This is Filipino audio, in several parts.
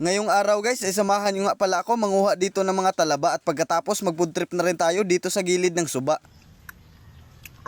Ngayong araw guys, ay samahan nyo nga pala ako manguha dito ng mga talaba at pagkatapos mag-food trip na rin tayo dito sa gilid ng suba.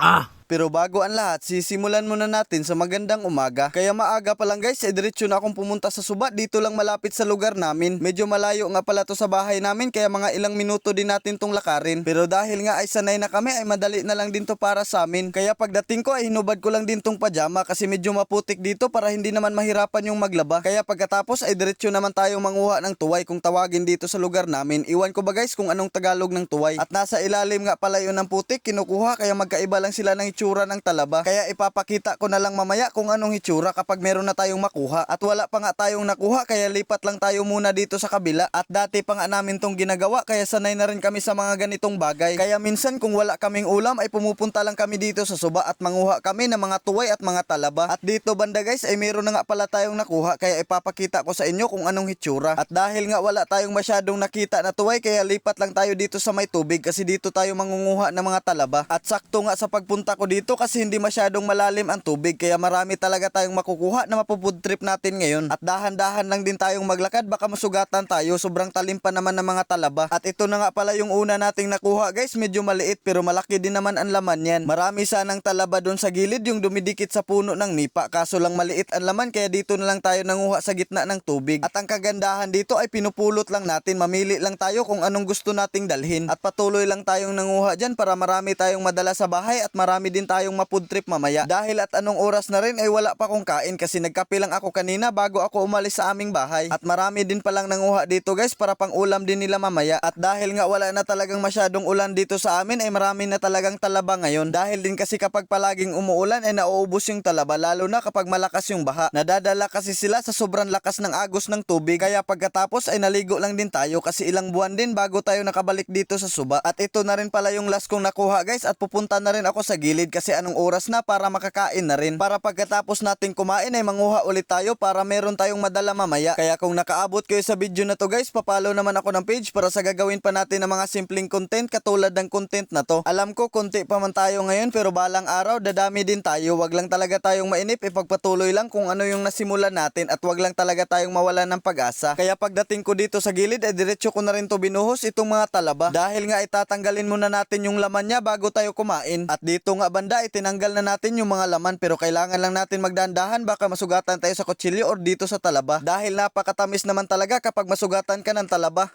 Ah! Pero bago ang lahat, sisimulan muna natin sa magandang umaga. Kaya maaga pa lang guys, ay diretso na akong pumunta sa suba. Dito lang malapit sa lugar namin. Medyo malayo nga pala to sa bahay namin, kaya mga ilang minuto din natin tong lakarin. Pero dahil nga ay sanay na kami, ay madali na lang din to para sa amin. Kaya pagdating ko ay hinubad ko lang din tong pajama kasi medyo maputik dito para hindi naman mahirapan yung maglaba. Kaya pagkatapos ay diretso naman tayo manguha ng tuway kung tawagin dito sa lugar namin. Iwan ko ba guys kung anong Tagalog ng tuway. At nasa ilalim nga pala yun ng putik, kinukuha kaya magkaiba lang sila ng itsura ng talaba. Kaya ipapakita ko na lang mamaya kung anong itsura kapag meron na tayong makuha. At wala pa nga tayong nakuha kaya lipat lang tayo muna dito sa kabila. At dati pa nga namin tong ginagawa kaya sanay na rin kami sa mga ganitong bagay. Kaya minsan kung wala kaming ulam ay pumupunta lang kami dito sa suba at manguha kami ng mga tuway at mga talaba. At dito banda guys ay meron na nga pala tayong nakuha kaya ipapakita ko sa inyo kung anong hitsura. At dahil nga wala tayong masyadong nakita na tuway kaya lipat lang tayo dito sa may tubig kasi dito tayo mangunguha ng mga talaba. At sakto nga sa pagpunta ko dito kasi hindi masyadong malalim ang tubig kaya marami talaga tayong makukuha na mapupud trip natin ngayon. At dahan-dahan lang din tayong maglakad baka masugatan tayo sobrang talim pa naman ng mga talaba. At ito na nga pala yung una nating nakuha guys medyo maliit pero malaki din naman ang laman yan. Marami sanang talaba doon sa gilid yung dumidikit sa puno ng nipa kaso lang maliit ang laman kaya dito na lang tayo nanguha sa gitna ng tubig. At ang kagandahan dito ay pinupulot lang natin mamili lang tayo kung anong gusto nating dalhin. At patuloy lang tayong nanguha dyan para marami tayong madala sa bahay at marami din tayong mafood trip mamaya. Dahil at anong oras na rin ay wala pa akong kain kasi nagkape lang ako kanina bago ako umalis sa aming bahay. At marami din palang nanguha dito guys para pang ulam din nila mamaya. At dahil nga wala na talagang masyadong ulan dito sa amin ay marami na talagang talaba ngayon. Dahil din kasi kapag palaging umuulan ay nauubos yung talaba lalo na kapag malakas yung baha. Nadadala kasi sila sa sobrang lakas ng agos ng tubig kaya pagkatapos ay naligo lang din tayo kasi ilang buwan din bago tayo nakabalik dito sa suba. At ito na rin pala yung last kong nakuha guys at pupunta na rin ako sa gilid kasi anong oras na para makakain na rin. Para pagkatapos natin kumain ay manguha ulit tayo para meron tayong madala mamaya. Kaya kung nakaabot kayo sa video na to guys, papalo naman ako ng page para sa gagawin pa natin ng mga simpleng content katulad ng content na to. Alam ko konti pa man tayo ngayon pero balang araw dadami din tayo. Wag lang talaga tayong mainip, ipagpatuloy lang kung ano yung nasimulan natin at wag lang talaga tayong mawalan ng pag-asa. Kaya pagdating ko dito sa gilid ay diretso ko na rin to binuhos itong mga talaba. Dahil nga itatanggalin muna natin yung laman niya bago tayo kumain. At dito nga banda itinanggal na natin yung mga laman pero kailangan lang natin magdandahan baka masugatan tayo sa kutsilyo or dito sa talaba. Dahil napakatamis naman talaga kapag masugatan ka ng talaba.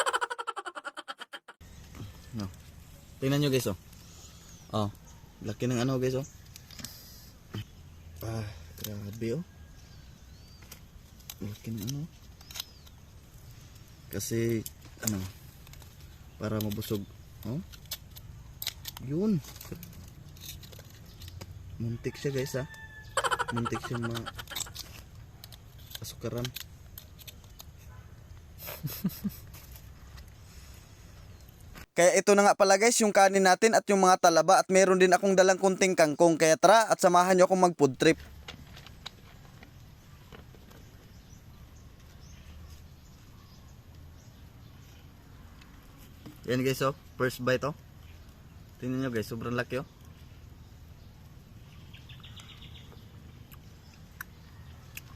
no. Tingnan nyo guys oh. Oh. Laki ng ano guys oh. Ah, grabe oh. Laki ng ano. Kasi ano para mabusog. Oh. Yun. Muntik siya guys ha. Muntik siyang ma asukaran. Kaya ito na nga pala guys yung kanin natin at yung mga talaba at meron din akong dalang kunting kangkong. Kaya tara at samahan nyo akong mag food trip. Yan guys oh, first bite oh. Tingnan nyo guys, sobrang laki oh.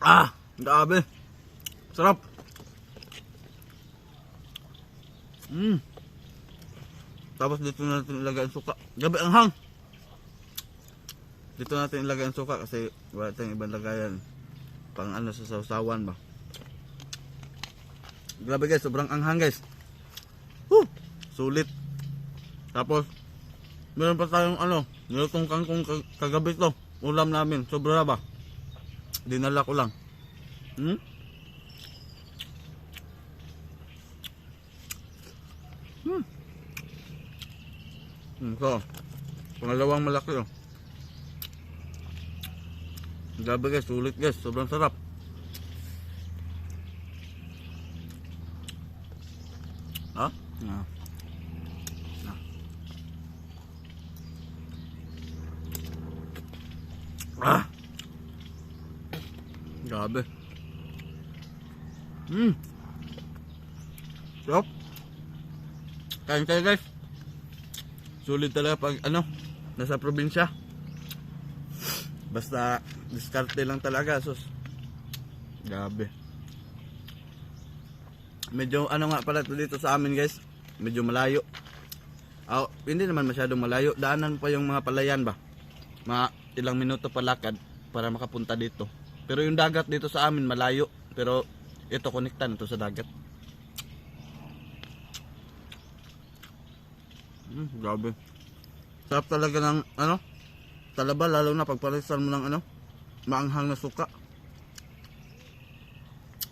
Ah, grabe. Sarap. Mm. Tapos dito natin ilagay ang suka. Gabi ang hang. Dito natin ilagay ang suka kasi wala tayong ibang lagayan. Pang ano sa sausawan ba. Grabe guys, sobrang anghang guys. Woo! Sulit. Tapos, meron pa tayong ano, nilutong kangkong kag- kagabi to. Ulam namin, sobra ba? Dinala ko lang. Hmm? Hmm. Hmm, so, pangalawang malaki oh. Grabe guys, sulit guys, sobrang sarap. Ha? Ah. Ah. Ah. Grabe. Hmm. Sarap. Kain tayo guys. Sulit talaga pag ano, nasa probinsya. Basta diskarte lang talaga sus. Grabe. Medyo ano nga pala to dito sa amin guys. Medyo malayo. Ah, hindi naman masyadong malayo. Daanan pa yung mga palayan ba. Mga ilang minuto pa lakad para makapunta dito. Pero yung dagat dito sa amin malayo. Pero ito konektan ito sa dagat. Hmm, grabe. Sarap talaga ng ano? Talaba lalo na pagpalisan mo ng ano? Maanghang na suka.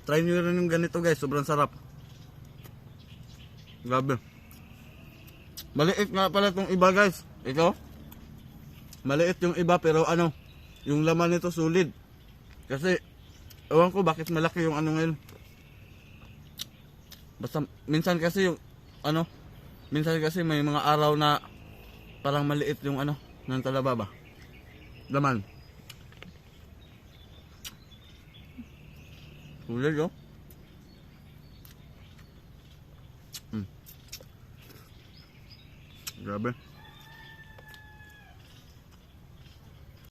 Try nyo rin yung ganito guys, sobrang sarap. Grabe. Maliit nga pala itong iba guys. Ito. Maliit yung iba pero ano, yung laman nito solid. Kasi, ewan ko bakit malaki yung ano ngayon. Basta, minsan kasi yung, ano, minsan kasi may mga araw na parang maliit yung ano, ng talaba ba? Laman. Solid oh. Mm. Grabe.